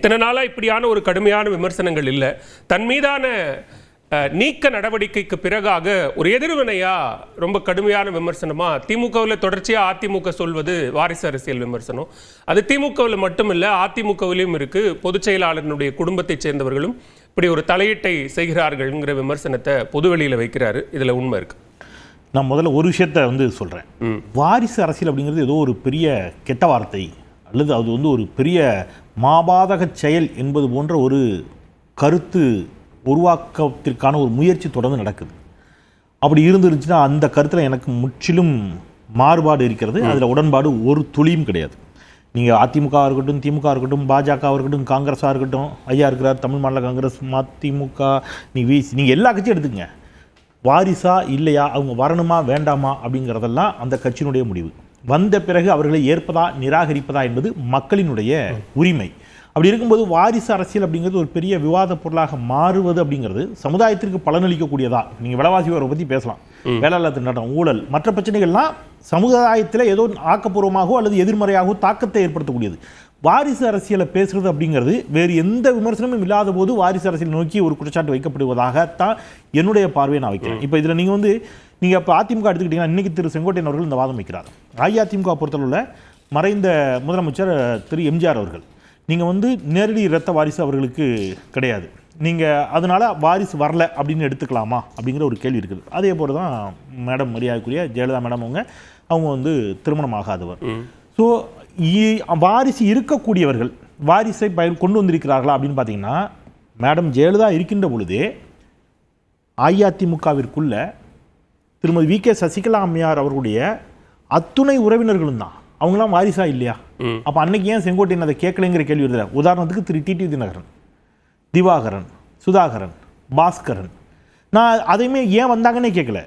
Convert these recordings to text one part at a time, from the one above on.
இத்தனை நாளா இப்படியான ஒரு கடுமையான விமர்சனங்கள் இல்லை. தன் மீதான நீக்க நடவடிக்கைக்கு பிறகாக ஒரு எதிர்வினையா ரொம்ப கடுமையான விமர்சனமா திமுகவில் தொடர்ச்சியா அதிமுக சொல்வது வாரிசு அரசியல் விமர்சனம். அது திமுகவில் மட்டும் இல்ல அதிமுகவிலும் இருக்கு. பொதுச் செயலாளரினுடைய குடும்பத்தைச் சேர்ந்தவர்களும் இப்படி ஒரு தலையீட்டை செய்கிறார்கள்ங்கிற விமர்சனத்தை பொதுவெளியில வைக்கிறாரு. இதுல உண்மை இருக்கு. நான் முதல்ல ஒரு விஷயத்த வந்து சொல்கிறேன் வாரிசு அரசியல் அப்படிங்கிறது ஏதோ ஒரு பெரிய கெட்ட வார்த்தை. அல்லது அது வந்து ஒரு பெரிய மாபாதக செயல் என்பது போன்ற ஒரு கருத்து உருவாக்கத்திற்கான ஒரு முயற்சி தொடர்ந்து நடக்குது. அப்படி இருந்துருச்சுன்னா அந்த கருத்தில் எனக்கு முற்றிலும் மாறுபாடு இருக்கிறது. அதில் உடன்பாடு ஒரு துளியும் கிடையாது. நீங்கள் அதிமுக இருக்கட்டும் திமுக இருக்கட்டும் பாஜக இருக்கட்டும் காங்கிரஸாக இருக்கட்டும் ஐயா இருக்கிறார் தமிழ் மாநில காங்கிரஸ் மதிமுக நீ வீசி நீங்கள் எல்லா கட்சியும் எடுத்துக்கங்க. வாரிசா இல்லையா அவங்க வரணுமா வேண்டாமா அப்படிங்கிறதெல்லாம் அந்த கட்சியினுடைய முடிவு. வந்த பிறகு அவர்களை ஏற்பதா நிராகரிப்பதா என்பது மக்களினுடைய உரிமை. அப்படி இருக்கும்போது வாரிசு அரசியல் அப்படிங்கிறது ஒரு பெரிய விவாத பொருளாக மாறுவது அப்படிங்கிறது சமுதாயத்திற்கு பலனளிக்கக்கூடியதா? நீங்க விலைவாசி உயர்வை பத்தி பேசலாம். வேளாளர் திண்டாட்டம் ஊழல் மற்ற பிரச்சனைகள்லாம் சமுதாயத்தில் ஏதோ ஆக்கப்பூர்வமாகவோ அல்லது எதிர்மறையாகவோ தாக்கத்தை ஏற்படுத்தக்கூடியது. வாரிசு அரசியலை பேசுறது அப்படிங்கிறது வேறு எந்த விமர்சனமும் இல்லாத போது வாரிசு அரசியல் நோக்கி ஒரு குற்றச்சாட்டு வைக்கப்படுவதாகத்தான் என்னுடைய பார்வையை நான் வைக்கிறேன். இப்போ இதில் நீங்கள் வந்து நீங்கள் இப்போ அதிமுக எடுத்துக்கிட்டீங்கன்னா இன்னைக்கு திரு செங்கோட்டையன் அவர்கள் இந்த வாதம் வைக்கிறார். அஇஅதிமுக பொறுத்தளவில் மறைந்த முதலமைச்சர் திரு எம்ஜிஆர் அவர்கள். நீங்கள் வந்து நேரடி இரத்த வாரிசு அவர்களுக்கு கிடையாது. நீங்கள் அதனால வாரிசு வரல அப்படின்னு எடுத்துக்கலாமா அப்படிங்கிற ஒரு கேள்வி இருக்குது. அதே போல தான் மேடம் மரியாதைக்குரிய ஜெயலலிதா மேடம் அவங்க அவங்க வந்து திருமணம் ஆகாதவர். ஸோ வாரிசு இருக்கக்கூடியவர்கள் வாரிசை பயன் கொண்டு வந்திருக்கிறார்களா அப்படின்னு பார்த்தீங்கன்னா மேடம் ஜெயலலிதா இருக்கின்ற பொழுதே அஇஅதிமுகவிற்குள்ள திருமதி வி. கே. சசிகலா அம்மையார் அவர்களுடைய அத்துணை உறவினர்களும் தான். அவங்களாம் வாரிசா இல்லையா? அப்ப அன்னைக்கு ஏன் செங்கோட்டையன் அதை கேட்கலைங்கிற கேள்வி வருது? உதாரணத்துக்கு திரு டிடி தினகரன் திவாகரன் சுதாகரன் பாஸ்கரன். நான் அதையுமே ஏன் வந்தாங்கன்னே கேட்கல.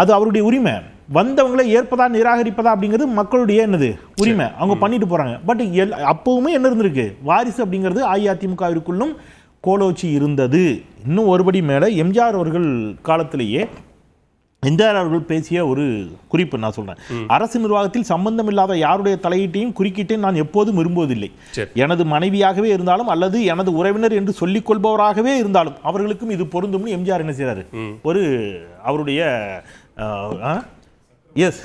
அது அவருடைய உரிமை. வந்தவங்களை ஏற்பதா நிராகரிப்பதா அப்படிங்கிறது மக்களுடைய என்னது? உரிமை. அவங்க பண்ணிட்டு போறாங்க. பட் எல் அப்பவுமே என்ன இருந்திருக்கு? வாரிசு அப்படிங்கிறது அஇஅதிமுகவிற்குள்ளும் கோலோச்சி இருந்தது. இன்னும் ஒருபடி மேலே எம்ஜிஆர் அவர்கள் காலத்திலேயே எம்ஜிஆர் அவர்கள் பேசிய ஒரு குறிப்பு நான் சொல்றேன். அரசு நிர்வாகத்தில் சம்பந்தம் இல்லாத யாருடைய தலையீட்டையும் குறுக்கிட்டையும் நான் எப்போதும் விரும்புவதில்லை. எனது மனைவியாகவே இருந்தாலும் அல்லது எனது உறவினர் என்று சொல்லிக் கொள்பவராகவே இருந்தாலும் அவர்களுக்கும் இது பொருந்தும்னு எம்ஜிஆர் என்ன செய்றாரு? ஒரு அவருடைய எஸ்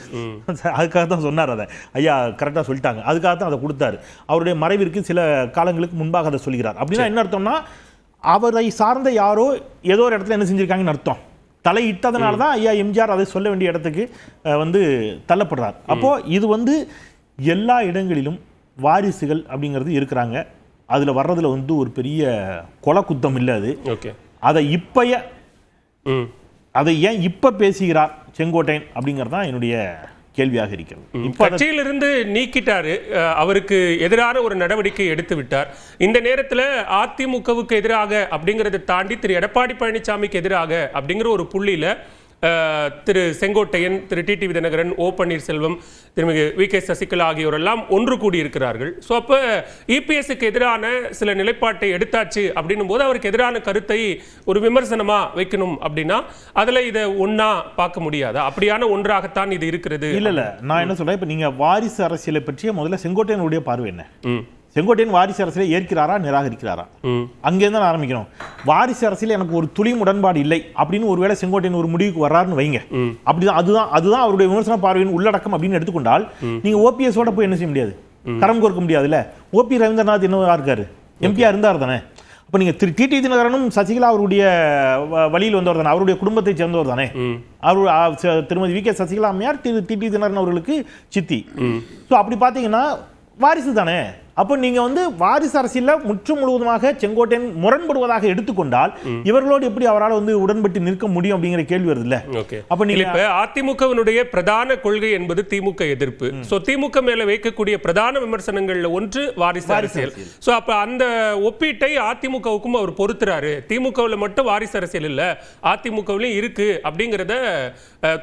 அதுக்காக தான் சொன்னார் அதை. ஐயா கரெக்டாக சொல்லிட்டாங்க. அதுக்காக தான் அதை கொடுத்தாரு. அவருடைய மறைவிற்கு சில காலங்களுக்கு முன்பாக அதை சொல்கிறார். அப்படின்னா என்ன அர்த்தம்னா அவரை சார்ந்த யாரோ ஏதோ ஒரு இடத்துல என்ன செஞ்சிருக்காங்கன்னு அர்த்தம். தலையிட்டதுனால தான் ஐயா எம்ஜிஆர் அதை சொல்ல வேண்டிய இடத்துக்கு வந்து தள்ளப்படுறார். அப்போ இது வந்து எல்லா இடங்களிலும் வாரிசுகள் அப்படிங்கிறது இருக்கிறாங்க. அதில் வர்றதுல வந்து ஒரு பெரிய கொலை குத்தம் இல்லை அது. ஓகே. அதை இப்பய அதை ஏன் இப்ப பேசுகிறார் செங்கோட்டையன் அப்படிங்கிறது தான் என்னுடைய கேள்வியாக இருக்கிறது. கட்சியிலிருந்து நீக்கிட்டாரு. அவருக்கு எதிரான ஒரு நடவடிக்கை எடுத்து விட்டார். இந்த நேரத்துல அதிமுகவுக்கு எதிராக அப்படிங்கறதை தாண்டி திரு. எடப்பாடி பழனிசாமிக்கு எதிராக அப்படிங்கிற ஒரு புள்ளியில திரு செங்கோட்டையன் திரு டிடி தினகரன் ஓ பன்னீர்செல்வம் திருமிகு வி கே சசிகலா ஆகியோரெல்லாம் ஒன்று கூடியிருக்கிறார்கள். ஸோ அப்போ இபிஎஸ்க்கு எதிரான சில நிலைப்பாட்டை எடுத்தாச்சு அப்படின்னும் போது அவருக்கு எதிரான கருத்தை ஒரு விமர்சனமா வைக்கணும் அப்படின்னா அதுல இதை ஒண்ணா பார்க்க முடியாதா? அப்படியான ஒன்றாகத்தான் இது இருக்கிறது. இல்ல இல்ல. நான் என்ன சொல்றேன் இப்ப நீங்க வாரிசு அரசியலை பற்றிய முதல்ல செங்கோட்டையனுடைய பார்வை என்ன? செங்கோட்டையன் வாரிசு அரசியலை ஏற்கிறாரா நிராகரிக்கிறாரா? அங்கேருந்து தான் ஆரம்பிக்கணும். வாரிசு அரசியல் எனக்கு ஒரு துளி உடன்பாடு இல்லை அப்படின்னு ஒருவேளை செங்கோட்டையன் ஒரு முடிவுக்கு வர்றாருன்னு வைங்க. அப்படிதான் அதுதான் அதுதான் அவருடைய விமர்சன பார்வையின் உள்ளடக்கம் அப்படின்னு எடுத்துக்கொண்டால் நீங்க ஓபிஎஸ் ஓட போய் என்ன செய்ய முடியாது? கரம் கோர்க்க முடியாதுல்ல? ஓபி ரவீந்திரநாத் என்னவா இருக்காரு? எம்பியா இருந்தார் தானே? அப்ப நீங்க திரு டிடி தினகரனும் சசிகலா அவருடைய வழியில் வந்தவர் தானே? அவருடைய குடும்பத்தை சேர்ந்தவர் தானே? அவர் திருமதி வி கே சசிகலா அம்மையார் திரு டிடி தினகரன் அவர்களுக்கு சித்தி. ஸோ அப்படி பார்த்தீங்கன்னா வாரிசு தானே? அப்போ நீங்க வந்து வாரிசு அரசியல்ல முற்று முழுவதுமாக செங்கோட்டையன் முரண்படுவதாக எடுத்துக்கொண்டால் இவர்களோடு எப்படி அவரால் வந்து உடன்பட்டு நிற்க முடியும் அப்படிங்கிற கேள்வி வருது இல்ல? ஓகே. அப்ப நீங்க இப்ப அதிமுகவினுடைய பிரதான கொள்கை என்பது திமுக எதிர்ப்பு. சோ திமுக மேல வைக்கக்கூடிய பிரதான விமர்சனங்கள்ல ஒன்று வாரிசு அரசியல். சோ அப்ப அந்த ஒப்பீட்டை அதிமுகவுக்கும் அவர் பொறுத்துறாரு. திமுகவுல மட்டும் வாரிசு அரசியல் இல்ல. அதிமுகவிலும் இருக்கு அப்படிங்கறத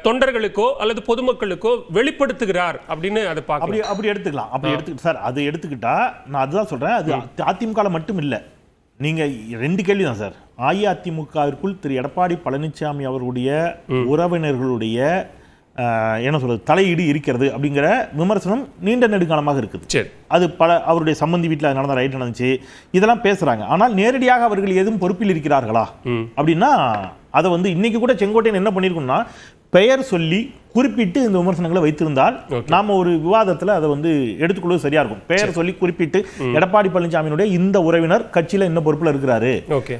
தொண்டர்களுக்கோ அல்லது பொதுமக்களுக்கோ வெளிப்படுத்துகிறார் அப்படின்னு அதை பார்க்கலாம் அப்படி எடுத்துக்கலாம். அப்படி எடுத்துக்கிட்டு சார் அது எடுத்துக்கிட்டா நான் அதுதான் சொல்றேன். அது அதிமுக மட்டும் இல்ல. நீங்க ரெண்டு கேள்வி தான் சார். அஇஅதிமுகவிற்குள் திரு எடப்பாடி பழனிசாமி அவர்களுடைய உறவினர்களுடைய என்ன சொல்றது தலையீடு இருக்கிறது அப்படிங்கிற விமர்சனம் நீண்ட நெடுங்காலமாக இருக்குது. சரி. அது பல அவருடைய சம்பந்தி வீட்டில் நடந்த ரைட் நடந்துச்சு. இதெல்லாம் பேசுறாங்க. ஆனால் நேரடியாக அவர்கள் எதுவும் பொறுப்பில் இருக்கிறார்களா? அப்படின்னா அதை வந்து இன்னைக்கு கூட செங்கோட்டையன் என்ன பண்ணியிருக்கோம்னா பெயர் சொல்லி குறிப்பிட்டு இந்த விமர்சனங்களை வைத்திருந்தால் நாம ஒரு விவாதத்தில் அதை வந்து எடுத்துக்கொள்வது சரியா இருக்கும். பெயர் சொல்லி குறிப்பிட்டு எடப்பாடி பழனிசாமியினுடைய இந்த உறவினர் கட்சியில என்ன பொறுப்புல இருக்கிறாரு?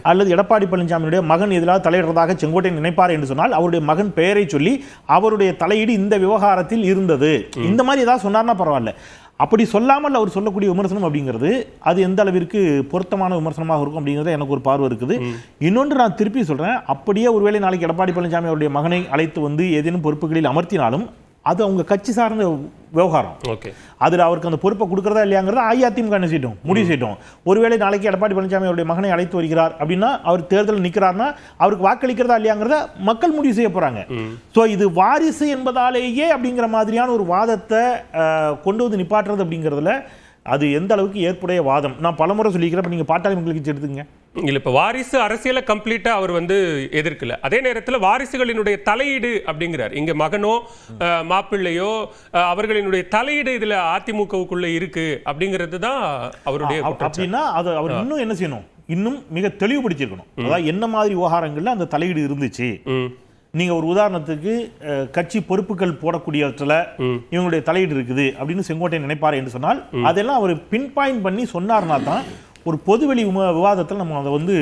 அல்லது எடப்பாடி பழனிசாமியுடைய மகன் எதிராக தலையிடுறதாக செங்கோட்டையன் நினைப்பார் என்று சொன்னால் அவருடைய மகன் பெயரை சொல்லி அவருடைய தலையீடு இந்த விவகாரத்தில் இருந்தது. இந்த மாதிரி ஏதாவது சொன்னார்னா பரவாயில்ல. அப்படி சொல்லாமல் அவர் சொல்லக்கூடிய விமர்சனம் அப்படிங்கிறது அது எந்த அளவிற்கு பொருத்தமான விமர்சனமாக இருக்கும் அப்படிங்கிறது எனக்கு ஒரு பார்வை இருக்குது. இன்னொன்று நான் திருப்பி சொல்றேன் அப்படியே ஒருவேளை நாளைக்கு எடப்பாடி பழனிசாமி அவருடைய மகனை அழைத்து வந்து ஏதேனும் பொறுப்புகளில் அமர்த்தினாலும் அது அவங்க கட்சி சார்ந்த விவகாரம். ஓகே. அதில் அவருக்கு அந்த பொறுப்பை கொடுக்கறதா இல்லையாங்கிறத அஇஅதிமுக என்ன செய்யட்டும் முடிவு செய்யட்டும் ஒருவேளை நாளைக்கு எடப்பாடி பழனிசாமி அவருடைய மகனை அழைத்து வருகிறார் அப்படின்னா அவர் தேர்தலில் நிற்கிறார்னா அவருக்கு வாக்களிக்கிறதா இல்லையாங்கிறத மக்கள் முடிவு செய்ய போறாங்க. ஸோ இது வாரிசு என்பதாலேயே அப்படிங்கிற மாதிரியான ஒரு வாதத்தை கொண்டு வந்து நிப்பாட்டுறது அப்படிங்கிறதுல அது எந்த அளவுக்கு ஏற்புடைய வாதம்? நான் பலமுறை சொல்லிக்கிறேன் நீங்கள் பாட்டாளி மக்கள் கட்சி எடுத்துங்க இல்ல இப்ப வாரிசு அரசியலை கம்ப்ளீட்டா அவர் வந்து எதிர்க்கல. அதே நேரத்துல வாரிசுகளினுடைய தலையீடு அப்படிங்கிறார். இங்க மகனோ மாப்பிள்ளையோ அவர்களினுடைய தலையீடு இதுல அதிமுகவுக்குள்ள இருக்கு அப்படிங்கிறது தான் அவருடைய அப்படின்னா அதை அவர் இன்னும் என்ன செய்யணும்? இன்னும் மிக தெளிவுபடுத்தியிருக்கணும். அதாவது என்ன மாதிரி விவகாரங்கள்ல அந்த தலையீடு இருந்துச்சு? நீங்க ஒரு உதாரணத்துக்கு கட்சி பொறுப்புகள் போடக்கூடியவற்றில் இவங்களுடைய தலையீடு இருக்குது அப்படின்னு செங்கோட்டையன் நினைப்பார் என்று சொன்னால் அதெல்லாம் அவர் பின் பாயிண்ட் பண்ணி சொன்னார்னா தான் ஒரு பொதுவெளி விவாதத்தில் நம்ம அதை வந்து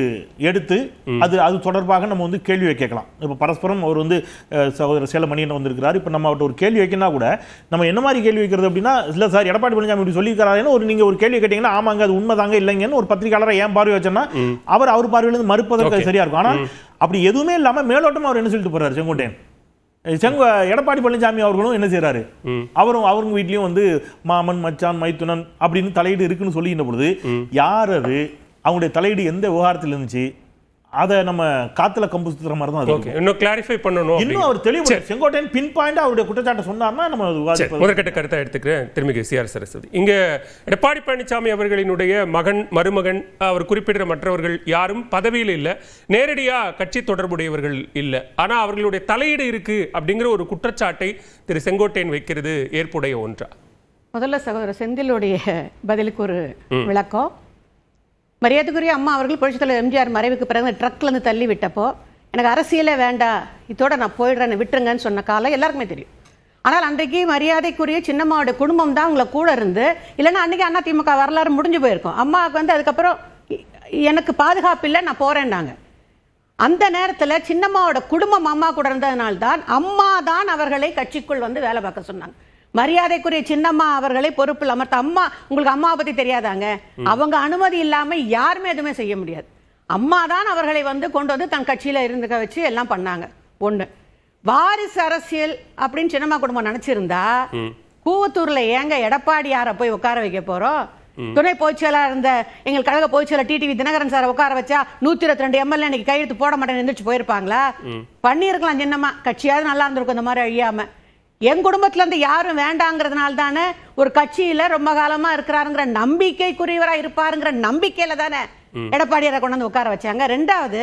எடுத்து அது அது தொடர்பாக நம்ம வந்து கேள்வி கேட்கலாம் இப்போ பரஸ்பரம் அவர் வந்து சகோதரர் சேலமணியன் வந்திருக்கிறார். இப்போ நம்ம அவர்கிட்ட ஒரு கேள்வி வைக்கனா கூட நம்ம என்ன மாதிரி கேள்வி வைக்கிறது அப்படின்னா இல்லை சார் எடப்பாடி பழனிசாமி இப்படி சொல்லியிருக்காருன்னு ஒரு நீங்க ஒரு கேள்வி கேட்டீங்கன்னா ஆமாங்க அது உண்மைதாங்க இல்லைங்கன்னு ஒரு பத்திரிகையாளரை ஏன் பார்வை வச்சோன்னா அவர் அவர் பார்வையிலிருந்து மறுப்பதற்கு அது சரியா இருக்கும். ஆனால் அப்படி எதுவுமே இல்லாம மேலோட்டமா அவர் என்ன சொல்லிட்டு போறாரு செங்கோட்டையன்? செங்க எடப்பாடி பழனிசாமி அவர்களும் என்ன செய்றாரு? அவரும் அவங்க வீட்லயும் வந்து மாமன் மச்சான் மைத்துனன் அப்படின்னு தலையீடு இருக்குன்னு சொல்லிக்கின்ற பொழுது யார் அது? அவங்களுடைய தலையீடு எந்த விவகாரத்தில் இருந்துச்சு? அதை நம்ம காத்துல கம்பு சுத்துற மாதிரி தான் அது ஓகே இன்னும் கிளாரிஃபை பண்ணணும் இன்னும் அவர் தெளிவு செங்கோட்டையன் பின் பாயிண்ட் அவருடைய குற்றச்சாட்டை சொன்னார்னா நம்ம முதற்கட்ட கருத்தை எடுத்துக்கிறேன். திருமிகு சிஆர் சரஸ்வதி. இங்க எடப்பாடி பழனிசாமி அவர்களினுடைய மகன் மருமகன் அவர் குறிப்பிடுற மற்றவர்கள் யாரும் பதவியில் இல்ல. நேரடியா கட்சி தொடர்புடையவர்கள் இல்ல. ஆனா அவர்களுடைய தலையீடு இருக்கு அப்படிங்கிற ஒரு குற்றச்சாட்டை திரு செங்கோட்டையன் வைக்கிறது ஏற்புடைய ஒன்றா. முதல்ல சகோதரர் செந்திலுடைய பதிலுக்கு ஒரு விளக்கம். மரியாதைக்குரிய அம்மா அவர்கள் புரட்சித் தலைவர் எம்ஜிஆர் மறைவுக்கு பிறகு ட்ரக்ல இருந்து தள்ளி விட்டப்போ எனக்கு அரசியலே வேண்டாம் இதோட நான் போயிடுறேன்னு விட்டுருங்கன்னு சொன்ன காலம் எல்லாருக்குமே தெரியும். ஆனால் அன்றைக்கு மரியாதைக்குரிய சின்னம்மாவோட குடும்பம் தான் உங்களை கூட இருந்து இல்லைன்னா அன்றைக்கி அண்ணா திமுக வரலாறு முடிஞ்சு போயிருக்கும். அம்மாவுக்கு வந்து அதுக்கப்புறம் எனக்கு பாதுகாப்பு இல்லை நான் போகிறேன்னாங்க அந்த நேரத்தில் சின்னம்மாவோட குடும்பம் அம்மா கூட இருந்ததுனால்தான் அம்மா தான் அவர்களை கட்சிக்குள் வந்து வேலை பார்க்க சொன்னாங்க. மரியாதைக்குரிய சின்னம்மா அவர்களை பொறுப்பில் அமர்த்த அம்மா உங்களுக்கு அம்மாவை பற்றி தெரியாதாங்க? அவங்க அனுமதி இல்லாமல் யாருமே எதுவுமே செய்ய முடியாது. அம்மா தான் அவர்களை வந்து கொண்டு வந்து தன் கட்சியில் இருந்துக்க வச்சு எல்லாம் பண்ணாங்க. ஒன்று வாரிசு அரசியல் அப்படின்னு சின்னம்மா குடும்பம் நினைச்சிருந்தா கூவத்தூர்ல ஏங்க எடப்பாடியாரை போய் உட்கார வைக்க போறோம்? துணை பொதுச்செயலாளர் இருந்த எங்கள் கழக பொதுச்செயலாளர் டிடிவி தினகரன் சாரை உட்கார வச்சா நூத்தி இருபத்தி ரெண்டு எம்எல்ஏ இன்னைக்கு கையெழுத்து போட மாட்டேன்னு எந்திரிச்சு போயிருப்பாங்களா? பண்ணியிருக்கலாம் சின்னம்மா. கட்சியாவது நல்லா இருந்திருக்கும் இந்த மாதிரி அழியாம. என் குடும்பத்துல இருந்து யாரும் வேண்டாங்கிறதுனால தானே ஒரு கட்சியில ரொம்ப காலமா இருக்கிறாருங்கிற நம்பிக்கைக்குரியவரா இருப்பாருங்கிற நம்பிக்கையில தானே எடப்பாடியாரை கொண்டு வந்து உட்கார வச்சாங்க. ரெண்டாவது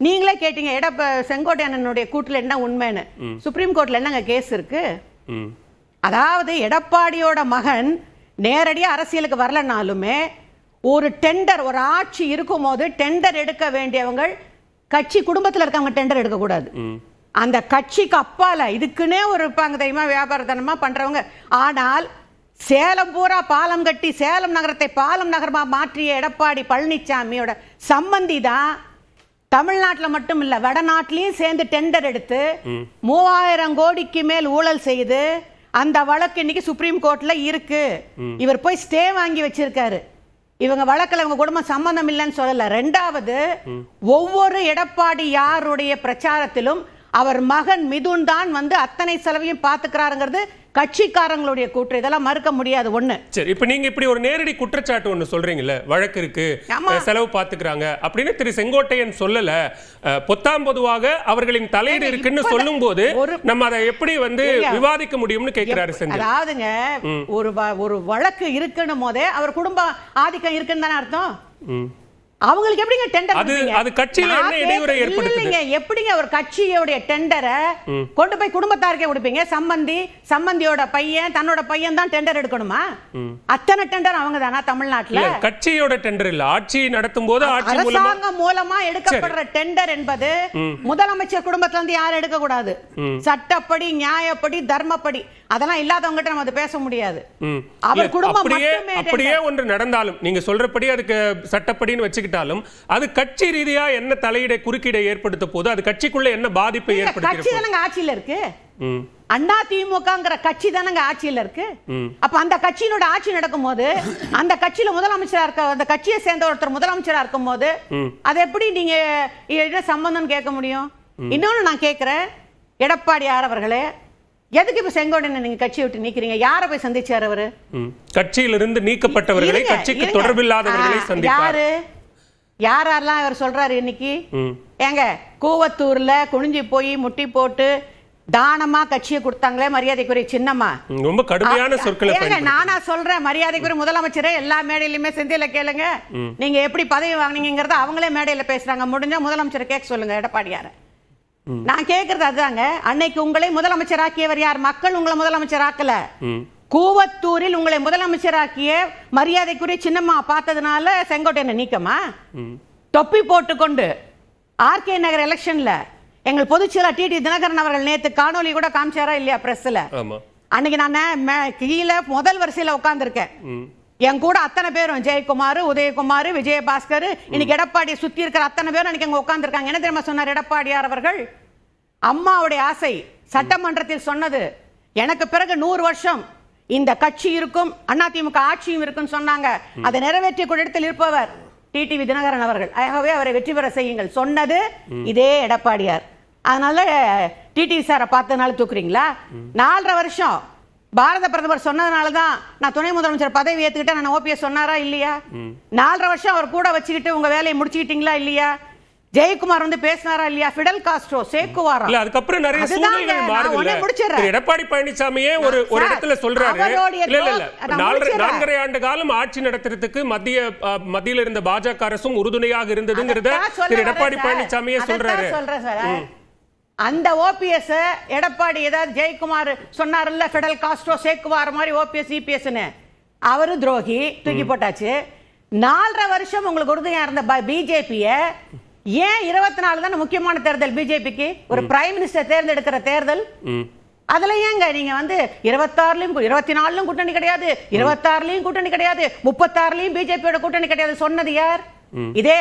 நீங்களே கேட்டீங்க எடப்ப செங்கோட்டையனுடைய கூட்டுல என்ன உண்மைன்னு? சுப்ரீம் கோர்ட்ல என்னங்க கேஸ் இருக்கு? அதாவது எடப்பாடியோட மகன் நேரடியா அரசியலுக்கு வரலனாலுமே ஒரு டெண்டர் ஒரு ஆட்சி இருக்கும்போது டெண்டர் எடுக்க வேண்டியவங்க கட்சி குடும்பத்துல இருக்கவங்க டெண்டர் எடுக்கக்கூடாது. அந்த கட்சிக்கு அப்பால இதுக்குன்னே ஒரு இருப்பாங்க தெரியுமா? வியாபாரத்தனமா பண்றவங்க. ஆனால் சேலம் பூரா பாலம் கட்டி சேலம் நகரத்தை பாலம் நகரமா மாற்றிய எடப்பாடி பழனிசாமியோட சம்பந்தி தான் தமிழ்நாட்டுல மட்டும் இல்ல வடநாட்டிலையும் சேர்ந்து டெண்டர் எடுத்து மூவாயிரம் கோடிக்கு மேல் ஊழல் செய்து அந்த வழக்கு இன்னைக்கு சுப்ரீம் கோர்ட்ல இருக்கு. இவர் போய் ஸ்டே வாங்கி வச்சிருக்காரு. இவங்க வழக்குல இவங்க குடும்பம் சம்பந்தம் இல்லைன்னு சொல்லல. ரெண்டாவது ஒவ்வொரு எடப்பாடி யாருடைய பிரச்சாரத்திலும் அவர் மகன் மிதுன் தான் வந்து அத்தனை செலவையும் பாத்துக்கிறாருங்கிறது கட்சிக்காரங்களுடைய கூற்று. இதெல்லாம் மறுக்க முடியாது ஒண்ணு. சரி இப்ப நீங்க இப்படி ஒரு நேரடி குற்றச்சாட்டு ஒண்ணு சொல்றீங்கல்ல வழக்கு இருக்கு செலவு பாத்துக்கிறாங்க அப்படின்னு திரு செங்கோட்டையன் சொல்லல. பொத்தாம் பொதுவாக அவர்களின் தலையீடு இருக்குன்னு சொல்லும் போது ஒரு- நம்ம அதை எப்படி வந்து விவாதிக்க முடியும்னு கேட்கிறாரு அதாவதுங்க ஒரு ஒரு வழக்கு இருக்குன்னு போதே அவர் குடும்ப ஆதிக்கம் இருக்குன்னு தானே அர்த்தம்? அவங்களுக்கு எப்படிங்க டெண்டர் அது- அது கட்சியில என்ன இடையூறை ஏற்படுத்துது? இல்லைங்க எப்படிங்க ஒரு கட்சியோட டெண்டரை கொண்டு போய் குடும்பத்தாருக்கே கொடுப்பீங்க? சம்பந்தி சம்பந்தியோட பையன் தன்னோட பையன் தான் டெண்டர் எடுக்கணுமா? அத்தனை டெண்டர் அவங்க தானா தமிழ்நாட்டுல கட்சியோட டெண்டர் இல்ல. ஆட்சி நடத்தும் போது ஆட்சி மூலமா அரசாங்கம் மூலமா எடுக்கப்படுற டெண்டர் என்பது முதலமைச்சர் குடும்பத்துல இருந்து யாரும் எடுக்க கூடாது சட்டப்படி நியாயப்படி தர்மப்படி அதெல்லாம் இல்லாதவங்ககிட்ட நம்ம அதை பேச முடியாது. அவர் குடும்பம் அப்படியே ஒன்று நடந்தாலும் நீங்க சொல்றபடி அதுக்கு சட்டப்படின்னு வச்சுக்கிட்டாலும் அது கட்சி ரீதியா என்ன தலையிட குறுக்கீடை ஏற்படுத்த போது அது கட்சிக்குள்ள என்ன பாதிப்பை ஏற்படுத்தி ஆட்சியில இருக்கு. அண்ணா திமுகங்கிற கட்சி தானங்க ஆட்சியில இருக்கு. அப்ப அந்த கட்சியினோட ஆட்சி நடக்கும்போது அந்த கட்சியில முதலமைச்சரா இருக்க அந்த கட்சியை சேர்ந்த ஒருத்தர் முதலமைச்சரா இருக்கும்போது அது எப்படி நீங்க என்ன சம்பந்தம் கேட்க முடியும்? இன்னொன்னு நான் கேட்கிறேன். எடப்பாடியார் அவர்களே எதுக்கு இப்ப செங்கோட்டையனை நீங்க கட்சியை விட்டு நீக்கிறீங்க? யாரை போய் சந்திச்சார் அவரு. கட்சியிலிருந்து நீக்கப்பட்டவர்களை கட்சிக்கு. தொடர்பில்லாதவர்களை சந்திப்பார். யாரு யாரெல்லாம் அவர் சொல்றாரு இன்னைக்கு. ஏங்க கூவத்தூர்ல குனிஞ்சு போய் முட்டி போட்டு தானமா கட்சியை கொடுத்தாங்களே மரியாதைக்குரிய சின்னம்மா? ரொம்ப கடுமையான சொற்களை நானா சொல்றேன் மரியாதைக்குரிய முதலமைச்சரே எல்லா மேடையிலுமே செந்தில கேளுங்க. நீங்க எப்படி பதவி வாங்குனீங்கறத அவங்களே மேடையில பேசுறாங்க. முடிஞ்சா முதலமைச்சரை கேட்க சொல்லுங்க எடப்பாடியார. நான் கேக்குறது அதுதாங்க. அன்னைக்கு உங்களை முதலமைச்சராக்கியவர் யார்? மக்கள் உங்களை முதலமைச்சராக்கல ம். கூவத்தூரில் உங்களை முதலமைச்சராக்கிய மரியாதைக்குரிய சின்னம்மா பார்த்ததுனால செங்கோட்டையனை நீக்கமா? தொப்பி போட்டுக்கொண்டு ஆர்கே நகர் எலெக்ஷன்ல எங்கள் பொதுச்செயலர் டிடி தினகரன் அவர்கள் நேத்து காணொளி கூட காமிச்சாரா இல்லையா பிரஸ்ல? அன்னைக்கு நான் கீழே முதல் வரிசையில உட்கார்ந்திருக்கேன் ம். என் கூட அத்தனை பேரும் ஜெயக்குமார் உதயகுமார் விஜயபாஸ்கர் இன்னைக்கு எடப்பாடி சுத்தி இருக்கிற அத்தனை பேரும் அன்னைக்கு அங்க உட்கார்ந்திருக்காங்க என்ன தெரியுமா சொன்னார் எடப்பாடியார் அவர்கள்? அம்மாவுடைய ஆசை சட்டமன்றத்தில் சொன்னது எனக்கு பிறகு நூறு வருஷம் இந்த கட்சி இருக்கும் அதிமுக ஆட்சியும் இருக்குன்னு சொன்னாங்க. அதை நிறைவேற்றிய இடத்தில் இருப்பவர் டிடிவி தினகரன் அவர்கள். ஆகவே அவரை வெற்றி பெற செய்யுங்கள். சொன்னது இதே எடப்பாடியார். அதனால டிடிவி சாரை பார்த்ததுனால தூக்குறீங்களா? நாலரை வருஷம். பாரத பிரதமர் சொன்னதுனால தான் நான் துணை முதலமைச்சர் பதவி ஏத்துக்கிட்டேன். நான் ஓபிஎஸ் சொன்னாரா இல்லையா? நாலரை வருஷம் அவர் கூட வச்சுக்கிட்டு உங்க வேலையை முடிச்சுக்கிட்டீங்களா இல்லையா? ஜெயக்குமார் வந்து பேசினாரா இல்லையா? Fidel Castro Che Guevara? இல்ல அதுக்கப்புறம் நிறைய நான் மாறுது எடப்பாடி பழனிசாமியே ஒரு ஒரு இடத்துல சொல்றாரு. இல்ல இல்ல. நான்கரை ஆண்டு காலம் ஆட்சி நடத்துறதுக்கு மத்திய மத்தியில இருந்த பாஜக அரசும் உறுதுணையாக இருந்ததுங்கிறத திரு எடப்பாடி. பழனிசாமியே சொல்றாரு. சொல்றேன் சார். அந்த ஓபிஎஸ் எடப்பாடி ஏதாவது ஜெயக்குமார் சொன்னார்ல ஃபெடல் காஸ்ட்ரோ சேக்குவார் மாதிரி ஓபிஎஸ் இபிஎஸ்னு அவரு துரோகி தூக்கி போட்டாச்சு. நாலரை வருஷம் உங்களுக்கு உறுதுணையா இருந்த பிஜேபிய ஏன் இருபத்தி நாலு தானே முக்கியமான தேர்தல் பிஜேபிக்கு? ஒரு பிரைம் மினிஸ்டர் தேர்ந்தெடுக்கிற தேர்தல். அதுல ஏங்க நீங்க வந்து இருபத்தாறுலயும் இருபத்தி நாலுலயும் கூட்டணி கிடையாது இருபத்தாறுலயும் கூட்டணி கிடையாது முப்பத்தாறுலயும் பிஜேபியோட கூட்டணி கிடையாது சொன்னது யார்? இதே